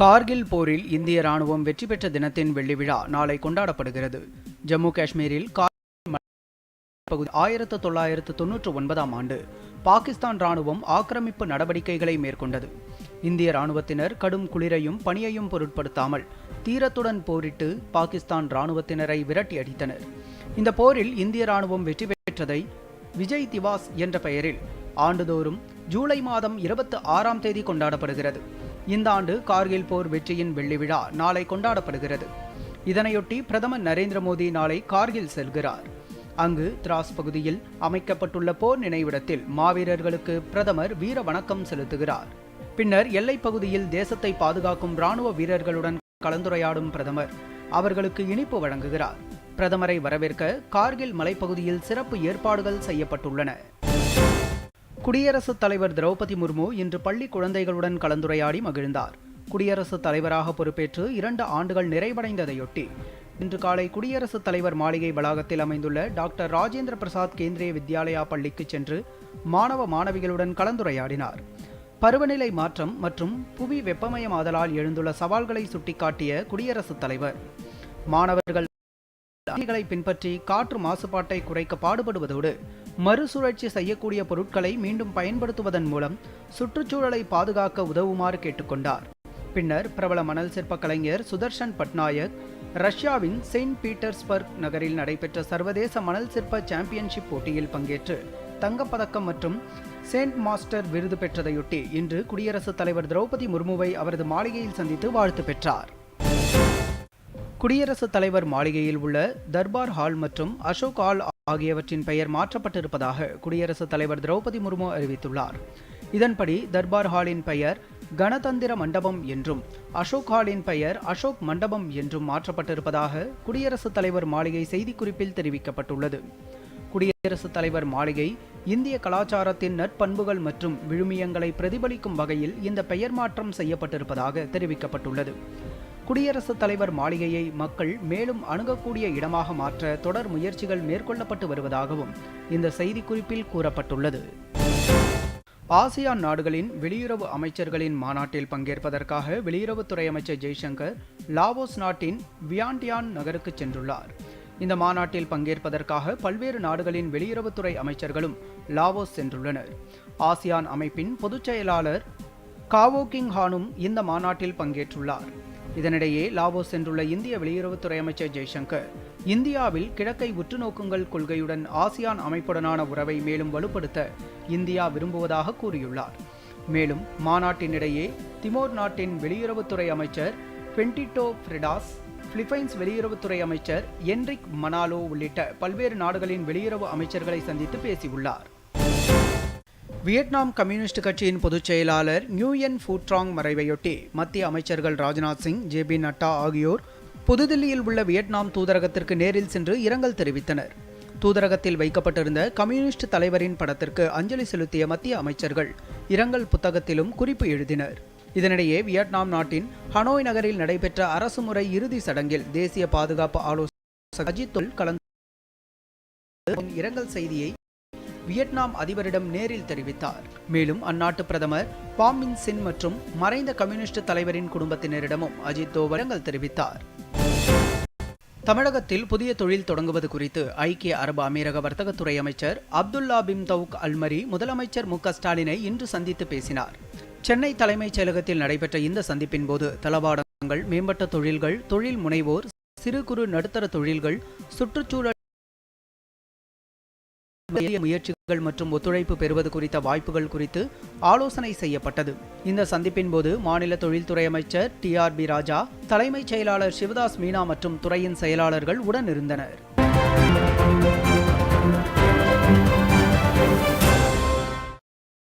கார்கில் போரில் இந்திய ராணுவம் வெற்றி பெற்ற தினத்தின் வெள்ளி விழா நாளை கொண்டாடப்படுகிறது. ஜம்மு காஷ்மீரில் பகுதி ஆயிரத்து தொள்ளாயிரத்து தொன்னூற்று ஒன்பதாம் ஆண்டு பாகிஸ்தான் ராணுவம் ஆக்கிரமிப்பு நடவடிக்கைகளை மேற்கொண்டது. இந்திய ராணுவத்தினர் கடும் குளிரையும் பணியையும் பொருட்படுத்தாமல் தீரத்துடன் போரிட்டு பாகிஸ்தான் ராணுவத்தினரை விரட்டி அடித்தனர். இந்த போரில் இந்திய ராணுவம் வெற்றி பெற்றதை விஜய் திவாஸ் என்ற பெயரில் ஆண்டுதோறும் ஜூலை மாதம் இருபத்தி ஆறாம் தேதி கொண்டாடப்படுகிறது. இந்த ஆண்டு கார்கில் போர் வெற்றியின் வெள்ளி விழா நாளை கொண்டாடப்படுகிறது. இதனையொட்டி பிரதமர் நரேந்திர மோடி நாளை கார்கில் செல்கிறார். அங்கு திராஸ் பகுதியில் அமைக்கப்பட்டுள்ள போர் நினைவிடத்தில் மாவீரர்களுக்கு பிரதமர் வீர வணக்கம் செலுத்துகிறார். பின்னர் எல்லைப் பகுதியில் தேசத்தை பாதுகாக்கும் ராணுவ வீரர்களுடன் கலந்துரையாடும் பிரதமர் அவர்களுக்கு இனிப்பு வழங்குகிறார். பிரதமரை வரவேற்க கார்கில் மலைப்பகுதியில் சிறப்பு ஏற்பாடுகள் செய்யப்பட்டுள்ளன. குடியரசுத் தலைவர் திரௌபதி முர்மு இன்று பள்ளி குழந்தைகளுடன் கலந்துரையாடி மகிழ்ந்தார். குடியரசுத் தலைவராக பொறுப்பேற்று இரண்டு ஆண்டுகள் நிறைவடைந்ததையொட்டி இன்று காலை குடியரசுத் தலைவர் மாளிகை வளாகத்தில் அமைந்துள்ள டாக்டர் ராஜேந்திர பிரசாத் கேந்திரிய வித்யாலயா பள்ளிக்கு சென்று மாணவ மாணவிகளுடன் கலந்துரையாடினார். பருவநிலை மாற்றம் மற்றும் புவி வெப்பமயமாதலால் எழுந்துள்ள சவால்களை சுட்டிக்காட்டிய குடியரசுத் தலைவர் மாணவர்கள் பின்பற்றி காற்று மாசுபாட்டை குறைக்க பாடுபடுவதோடு மறுசுழற்சி செய்யக்கூடிய பொருட்களை மீண்டும் பயன்படுத்துவதன் மூலம் சுற்றுச்சூழலை பாதுகாக்க உதவுமாறு கேட்டுக்கொண்டார். பின்னர் பிரபல மணல் சிற்ப கலைஞர் சுதர்ஷன் பட்நாயக் ரஷ்யாவின் செயின்ட் பீட்டர்ஸ்பர்க் நகரில் நடைபெற்ற சர்வதேச மணல் சிற்ப சாம்பியன்ஷிப் போட்டியில் பங்கேற்று தங்கப்பதக்கம் மற்றும் செயின்ட் மாஸ்டர் விருது பெற்றதையொட்டி இன்று குடியரசுத் தலைவர் திரௌபதி முர்முவை அவரது மாளிகையில் சந்தித்து வாழ்த்து பெற்றார். குடியரசுத் தலைவர் மாளிகையில் உள்ள தர்பார் ஹால் மற்றும் அசோக் ஹால் ஆகியவற்றின் பெயர் மாற்றப்பட்டிருப்பதாக குடியரசுத் தலைவர் திரௌபதி முர்மு அறிவித்துள்ளார். இதன்படி தர்பார் ஹாலின் பெயர் கணதந்திர மண்டபம் என்றும் அசோக் ஹாலின் பெயர் அசோக் மண்டபம் என்றும் மாற்றப்பட்டிருப்பதாக குடியரசுத் தலைவர் மாளிகை செய்திக்குறிப்பில் தெரிவிக்கப்பட்டுள்ளது. குடியரசுத் தலைவர் மாளிகை இந்திய கலாச்சாரத்தின் நற்பண்புகள் மற்றும் விழுமியங்களை பிரதிபலிக்கும் வகையில் இந்த பெயர் மாற்றம் செய்யப்பட்டிருப்பதாக தெரிவிக்கப்பட்டுள்ளது. குடியரசுத் தலைவர் மாளிகையை மக்கள் மேலும் அணுகக்கூடிய இடமாக மாற்ற தொடர் முயற்சிகள் மேற்கொள்ளப்பட்டு வருவதாகவும் இந்த செய்திக்குறிப்பில் கூறப்பட்டுள்ளது. ஆசியான் நாடுகளின் வெளியுறவு அமைச்சர்களின் மாநாட்டில் பங்கேற்பதற்காக வெளியுறவுத்துறை அமைச்சர் ஜெய்சங்கர் லாவோஸ் நாட்டின் வியாண்டியான் நகருக்கு சென்றுள்ளார். இந்த மாநாட்டில் பங்கேற்பதற்காக பல்வேறு நாடுகளின் வெளியுறவுத்துறை அமைச்சர்களும் லாவோஸ் சென்றுள்ளனர். ஆசியான் அமைப்பின் பொதுச் செயலாளர் காவோ கிங் ஹானும் இந்த மாநாட்டில் பங்கேற்றுள்ளார். இதனிடையே லாவோஸ் சென்றுள்ள இந்திய வெளியுறவுத்துறை அமைச்சர் ஜெய்சங்கர் இந்தியாவில் கிழக்கை உற்றுநோக்குங்கள் கொள்கையுடன் ஆசியான் அமைப்புடனான உறவை மேலும் வலுப்படுத்த இந்தியா விரும்புவதாக கூறியுள்ளார். மேலும் மாநாட்டினிடையே திமோர் நாட்டின் வெளியுறவுத்துறை அமைச்சர் பென்டிட்டோ ஃப்ரிடாஸ் பிலிப்பைன்ஸ் வெளியுறவுத்துறை அமைச்சர் என்ரிக் மனாலோ உள்ளிட்ட பல்வேறு நாடுகளின் வெளியுறவு அமைச்சர்களை சந்தித்து பேசியுள்ளார். வியட்நாம் கம்யூனிஸ்ட் கட்சியின் பொதுச் செயலாளர் நியூயன் ஃபூட்ராங் மறைவையொட்டி மத்திய அமைச்சர்கள் ராஜ்நாத் சிங் ஜே பி நட்டா ஆகியோர் புதுதில்லியில் உள்ள வியட்நாம் தூதரகத்திற்கு நேரில் சென்று இரங்கல் தெரிவித்தனர். தூதரகத்தில் வைக்கப்பட்டிருந்த கம்யூனிஸ்ட் தலைவரின் படத்திற்கு அஞ்சலி செலுத்திய மத்திய அமைச்சர்கள் இரங்கல் புத்தகத்திலும் குறிப்பு எழுதினர். இதனிடையே வியட்நாம் நாட்டின் ஹனோய் நகரில் நடைபெற்ற அரசு முறை இறுதி சடங்கில் தேசிய பாதுகாப்பு ஆலோசகர் அஜித் கலந்து இரங்கல் செய்தியை வியட்நாம் அதிபரிடம் நேரில் தெரிவித்தார். மேலும் அந்நாட்டு பிரதமர் பாமின் சின் மற்றும் மறைந்த கம்யூனிஸ்ட் தலைவரின் குடும்பத்தினரிடமும் அஜித் தோவரங்கள் தெரிவித்தார். தமிழகத்தில் புதிய தொழில் தொடங்குவது குறித்து ஐக்கிய அரபு அமீரக வர்த்தகத்துறை அமைச்சர் அப்துல்லா பின் தவுக் அல்மரி முதலமைச்சர் மு ஸ்டாலினை இன்று சந்தித்து பேசினார். சென்னை தலைமைச் செயலகத்தில் நடைபெற்ற இந்த சந்திப்பின் போது தளவாடங்கள் மேம்பட்ட தொழில்கள் தொழில் முனைவோர் சிறு குறு நடுத்தர தொழில்கள் சுற்றுச்சூழல் முயற்சிகள் மற்றும் ஒத்துழைப்பு பெறுவது குறித்த வாய்ப்புகள் குறித்து ஆலோசனை செய்யப்பட்டது. இந்த சந்திப்பின் போது மாநில தொழில்துறை அமைச்சர் டி ஆர் பி ராஜா தலைமைச் செயலாளர் சிவதாஸ் மீனா மற்றும் துறையின் செயலாளர்கள் உடன் இருந்தனர்